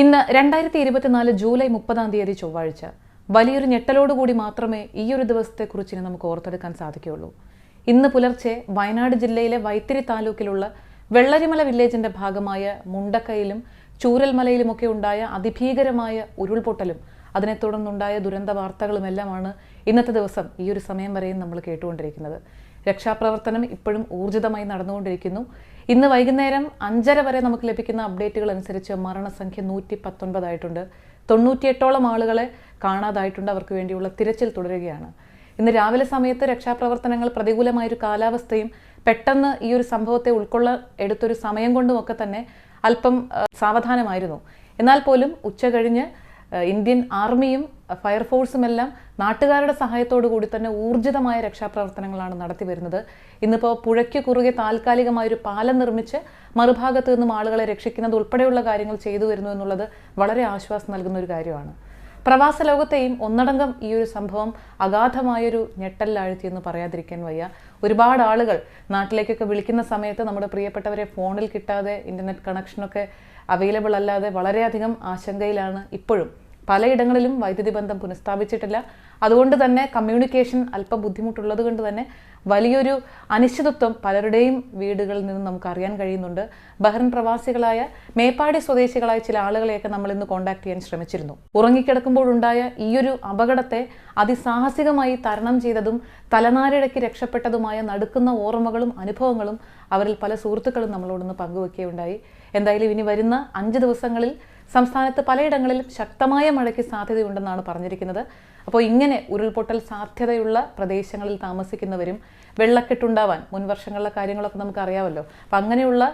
ഇന്ന് രണ്ടായിരത്തി ഇരുപത്തിനാല് ജൂലൈ മുപ്പതാം തീയതി ചൊവ്വാഴ്ച. വലിയൊരു ഞെട്ടലോടുകൂടി മാത്രമേ ഈ ഒരു ദിവസത്തെക്കുറിച്ച് ഇനി നമുക്ക് ഓർത്തെടുക്കാൻ സാധിക്കുകയുള്ളൂ. ഇന്ന് പുലർച്ചെ വയനാട് ജില്ലയിലെ വൈത്തിരി താലൂക്കിലുള്ള വെള്ളരിമല വില്ലേജിന്റെ ഭാഗമായ മുണ്ടക്കയിലും ചൂരൽമലയിലുമൊക്കെ ഉണ്ടായ അതിഭീകരമായ ഉരുൾപൊട്ടലും അതിനെ തുടർന്നുണ്ടായ ദുരന്ത വാർത്തകളുമെല്ലാമാണ് ഇന്നത്തെ ദിവസം ഈ ഒരു സമയം വരെയും നമ്മൾ കേട്ടുകൊണ്ടിരിക്കുന്നത്. രക്ഷാപ്രവർത്തനം ഇപ്പോഴും ഊർജിതമായി നടന്നുകൊണ്ടിരിക്കുന്നു. ഇന്ന് വൈകുന്നേരം അഞ്ചര വരെ നമുക്ക് ലഭിക്കുന്ന അപ്ഡേറ്റുകൾ അനുസരിച്ച് മരണസംഖ്യ നൂറ്റി പത്തൊൻപതായിട്ടുണ്ട് തൊണ്ണൂറ്റിയെട്ടോളം ആളുകളെ കാണാതായിട്ടുണ്ട്. അവർക്ക് വേണ്ടിയുള്ള തിരച്ചിൽ തുടരുകയാണ്. ഇന്ന് രാവിലെ സമയത്ത് രക്ഷാപ്രവർത്തനങ്ങൾ പ്രതികൂലമായൊരു കാലാവസ്ഥയും പെട്ടെന്ന് ഈ ഒരു സംഭവത്തെ ഉൾക്കൊള്ള എടുത്തൊരു സമയം കൊണ്ടുമൊക്കെ തന്നെ അല്പം സാവധാനമായിരുന്നു. എന്നാൽ പോലും ഉച്ച കഴിഞ്ഞ് ഇന്ത്യൻ ആർമിയും ഫയർഫോഴ്സും എല്ലാം നാട്ടുകാരുടെ സഹായത്തോടു കൂടി തന്നെ ഊർജിതമായ രക്ഷാപ്രവർത്തനങ്ങളാണ് നടത്തി വരുന്നത്. ഇന്നിപ്പോൾ പുഴയ്ക്ക് കുറുകെ താൽക്കാലികമായ ഒരു പാലം നിർമ്മിച്ച് മറുഭാഗത്ത് നിന്നും ആളുകളെ രക്ഷിക്കുന്നത് ഉൾപ്പെടെയുള്ള കാര്യങ്ങൾ ചെയ്തു വരുന്നു എന്നുള്ളത് വളരെ ആശ്വാസം നൽകുന്ന ഒരു കാര്യമാണ്. പ്രവാസ ലോകത്തെയും ഒന്നടങ്കം ഈ ഒരു സംഭവം അഗാധമായൊരു ഞെട്ടലിലാഴ്ത്തി എന്ന് പറയാതിരിക്കാൻ വയ്യ. ഒരുപാട് ആളുകൾ നാട്ടിലേക്കൊക്കെ വിളിക്കുന്ന സമയത്ത് നമ്മുടെ പ്രിയപ്പെട്ടവരെ ഫോണിൽ കിട്ടാതെ ഇന്റർനെറ്റ് കണക്ഷനൊക്കെ അവൈലബിൾ അല്ലാതെ വളരെയധികം ആശങ്കയിലാണ് ഇപ്പോഴും പലയിടങ്ങളിലും വൈദ്യുതി ബന്ധം പുനഃസ്ഥാപിച്ചിട്ടില്ല. അതുകൊണ്ട് തന്നെ കമ്മ്യൂണിക്കേഷൻ അല്പം ബുദ്ധിമുട്ടുള്ളത് കൊണ്ട് തന്നെ വലിയൊരു അനിശ്ചിതത്വം പലരുടെയും വീടുകളിൽ നിന്ന് നമുക്ക് അറിയാൻ കഴിയുന്നുണ്ട്. ബഹ്റിൻ പ്രവാസികളായ മേപ്പാടി സ്വദേശികളായ ചില ആളുകളെയൊക്കെ നമ്മൾ ഇന്ന് കോൺടാക്ട് ചെയ്യാൻ ശ്രമിച്ചിരുന്നു. ഉറങ്ങിക്കിടക്കുമ്പോഴുണ്ടായ ഈയൊരു അപകടത്തെ അതിസാഹസികമായി തരണം ചെയ്തതും തലനാരിഴക്കി രക്ഷപ്പെട്ടതുമായ നടുക്കുന്ന ഓർമ്മകളും അനുഭവങ്ങളും അവരിൽ പല സുഹൃത്തുക്കളും നമ്മളോടൊന്ന് പങ്കുവെക്കുകയുണ്ടായി. എന്തായാലും ഇനി വരുന്ന അഞ്ച് ദിവസങ്ങളിൽ സംസ്ഥാനത്ത് പലയിടങ്ങളിലും ശക്തമായ മഴയ്ക്ക് സാധ്യതയുണ്ടെന്നാണ് പറഞ്ഞിരിക്കുന്നത്. അപ്പോൾ ഇങ്ങനെ ഉരുൾപൊട്ടൽ സാധ്യതയുള്ള പ്രദേശങ്ങളിൽ താമസിക്കുന്നവരും വെള്ളക്കെട്ടുണ്ടാവാൻ മുൻവർഷങ്ങളിലെ കാര്യങ്ങളൊക്കെ നമുക്ക് അറിയാമല്ലോ അപ്പം അങ്ങനെയുള്ള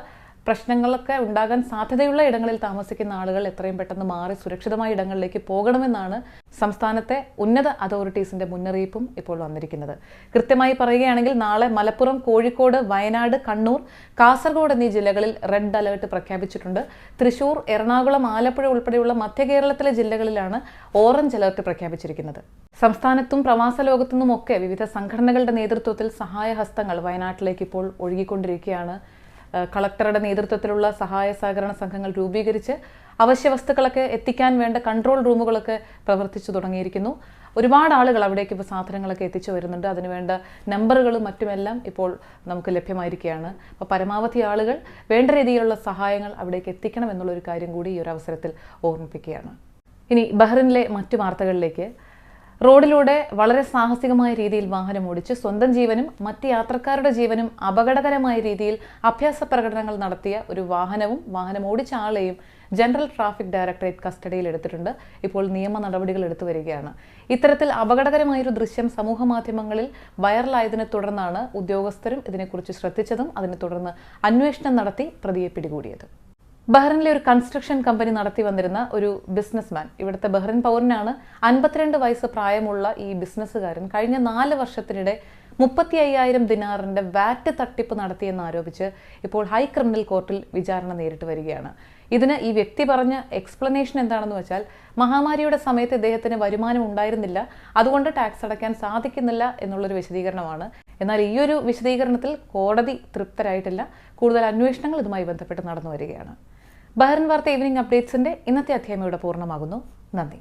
പ്രശ്നങ്ങളൊക്കെ ഉണ്ടാകാൻ സാധ്യതയുള്ള ഇടങ്ങളിൽ താമസിക്കുന്ന ആളുകൾ എത്രയും പെട്ടെന്ന് മാറി സുരക്ഷിതമായ ഇടങ്ങളിലേക്ക് പോകണമെന്നാണ് സംസ്ഥാനത്തെ ഉന്നത അതോറിറ്റീസിന്റെ മുന്നറിയിപ്പും ഇപ്പോൾ വന്നിരിക്കുന്നത്. കൃത്യമായി പറയുകയാണെങ്കിൽ നാളെ മലപ്പുറം കോഴിക്കോട് വയനാട് കണ്ണൂർ കാസർഗോഡ് എന്നീ ജില്ലകളിൽ റെഡ് അലേർട്ട് പ്രഖ്യാപിച്ചിട്ടുണ്ട്. തൃശൂർ എറണാകുളം ആലപ്പുഴ ഉൾപ്പെടെയുള്ള മധ്യ കേരളത്തിലെ ജില്ലകളിലാണ് ഓറഞ്ച് അലേർട്ട് പ്രഖ്യാപിച്ചിരിക്കുന്നത്. സംസ്ഥാനത്തും പ്രവാസ ലോകത്തുനിന്നുമൊക്കെ വിവിധ സംഘടനകളുടെ നേതൃത്വത്തിൽ സഹായഹസ്തങ്ങൾ വയനാട്ടിലേക്ക് ഇപ്പോൾ ഒഴുകിക്കൊണ്ടിരിക്കുകയാണ് കളക്ടറുടെ നേതൃത്വത്തിലുള്ള സഹായ സഹകരണ സംഘങ്ങൾ രൂപീകരിച്ച് അവശ്യ വസ്തുക്കളൊക്കെ എത്തിക്കാൻ വേണ്ട കൺട്രോൾ റൂമുകളൊക്കെ പ്രവർത്തിച്ചു തുടങ്ങിയിരിക്കുന്നു. ഒരുപാട് ആളുകൾ അവിടേക്ക് ഇപ്പോൾ സാധനങ്ങളൊക്കെ എത്തിച്ചു വരുന്നുണ്ട്. അതിനുവേണ്ട നമ്പറുകളും മറ്റുമെല്ലാം ഇപ്പോൾ നമുക്ക് ലഭ്യമായിരിക്കുകയാണ്. അപ്പോൾ പരമാവധി ആളുകൾ വേണ്ട രീതിയിലുള്ള സഹായങ്ങൾ അവിടേക്ക് എത്തിക്കണം എന്നുള്ളൊരു കാര്യം കൂടി ഈ ഒരു അവസരത്തിൽ ഓർമ്മിപ്പിക്കുകയാണ്. ഇനി ബഹ്റിനിലെ മറ്റു വാർത്തകളിലേക്ക് റോഡിലൂടെ വളരെ സാഹസികമായ രീതിയിൽ വാഹനം ഓടിച്ച് സ്വന്തം ജീവനും മറ്റ് യാത്രക്കാരുടെ ജീവനും അപകടകരമായ രീതിയിൽ അഭ്യാസ പ്രകടനങ്ങൾ നടത്തിയ ഒരു വാഹനവും വാഹനം ഓടിച്ച ആളെയും ജനറൽ ട്രാഫിക് ഡയറക്ടറേറ്റ് കസ്റ്റഡിയിൽ എടുത്തിട്ടുണ്ട്. ഇപ്പോൾ നിയമ നടപടികൾ എടുത്തു വരികയാണ്. ഇത്തരത്തിൽ അപകടകരമായൊരു ദൃശ്യം സമൂഹ മാധ്യമങ്ങളിൽ വൈറലായതിനെ തുടർന്നാണ് ഉദ്യോഗസ്ഥരും ഇതിനെക്കുറിച്ച് ശ്രദ്ധിച്ചതും അതിനെ തുടർന്ന് അന്വേഷണം നടത്തി പ്രതിയെ പിടികൂടിയത്. ബഹ്റിനിലെ ഒരു കൺസ്ട്രക്ഷൻ കമ്പനി നടത്തി വന്നിരുന്ന ഒരു ബിസിനസ്മാൻ ഇവിടുത്തെ ബഹ്റിൻ പൗരനാണ്. അൻപത്തിരണ്ട് വയസ്സ് പ്രായമുള്ള ഈ ബിസിനസ്സുകാരൻ കഴിഞ്ഞ നാല് വർഷത്തിനിടെ മുപ്പത്തി അയ്യായിരം ദിനാറിന്റെ വാറ്റ് തട്ടിപ്പ് നടത്തിയെന്ന് ആരോപിച്ച് ഇപ്പോൾ ഹൈ ക്രിമിനൽ കോർട്ടിൽ വിചാരണ നേരിട്ട് വരികയാണ്. ഇതിന് ഈ വ്യക്തി പറഞ്ഞ എക്സ്പ്ലനേഷൻ എന്താണെന്ന് വെച്ചാൽ മഹാമാരിയുടെ സമയത്ത് ഇദ്ദേഹത്തിന് വരുമാനം ഉണ്ടായിരുന്നില്ല. അതുകൊണ്ട് ടാക്സ് അടയ്ക്കാൻ സാധിക്കുന്നില്ല എന്നുള്ളൊരു വിശദീകരണമാണ്. എന്നാൽ ഈ ഒരു വിശദീകരണത്തിൽ കോടതി തൃപ്തരായിട്ടില്ല. കൂടുതൽ അന്വേഷണങ്ങൾ ഇതുമായി ബന്ധപ്പെട്ട് നടന്നു വരികയാണ്. ബഹ്റിൻ വാർത്ത ഈവനിംഗ് അപ്ഡേറ്റ്സിന്റെ ഇന്നത്തെ അധ്യായം ഇവിടെ പൂർണമാകുന്നു. നന്ദി.